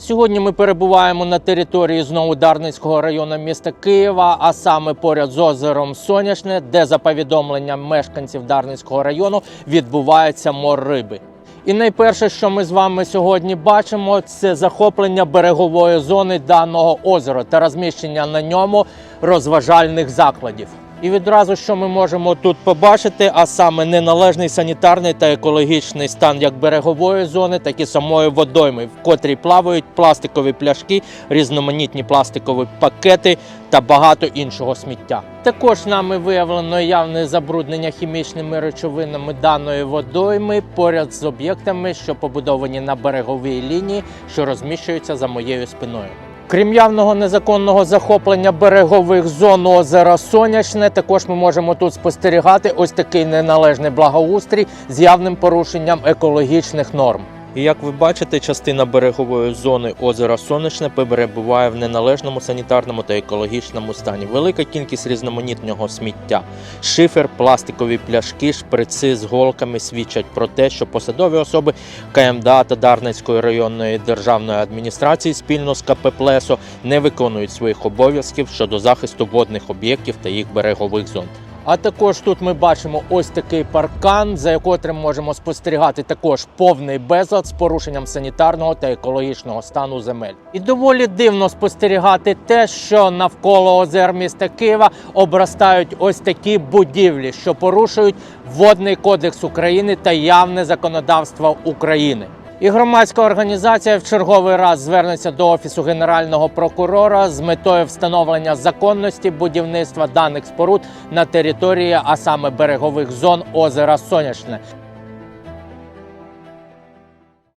Сьогодні ми перебуваємо на території знову Дарницького району міста Києва, а саме поряд з озером Сонячне, де за повідомленням мешканців Дарницького району відбувається мор риби. І найперше, що ми з вами сьогодні бачимо, це захоплення берегової зони даного озера та розміщення на ньому розважальних закладів. І відразу, що ми можемо тут побачити, а саме неналежний санітарний та екологічний стан як берегової зони, так і самої водойми, в котрій плавають пластикові пляшки, різноманітні пластикові пакети та багато іншого сміття. Також нами виявлено явне забруднення хімічними речовинами даної водойми поряд з об'єктами, що побудовані на береговій лінії, що розміщуються за моєю спиною. Крім явного незаконного захоплення берегових зон озера Сонячне, також ми можемо тут спостерігати ось такий неналежний благоустрій з явним порушенням екологічних норм. І як ви бачите, частина берегової зони озера Сонячне перебуває в неналежному санітарному та екологічному стані. Велика кількість різноманітного сміття, шифер, пластикові пляшки, шприци з голками свідчать про те, що посадові особи КМДА та Дарницької районної державної адміністрації спільно з КП «Плесо» не виконують своїх обов'язків щодо захисту водних об'єктів та їх берегових зон. А також тут ми бачимо ось такий паркан, за котрим можемо спостерігати також повний безлад з порушенням санітарного та екологічного стану земель. І доволі дивно спостерігати те, що навколо озер міста Києва обростають ось такі будівлі, що порушують водний кодекс України та явне законодавство України. І громадська організація в черговий раз звернеться до офісу генерального прокурора з метою встановлення законності будівництва даних споруд на території, а саме берегових зон озера Сонячне.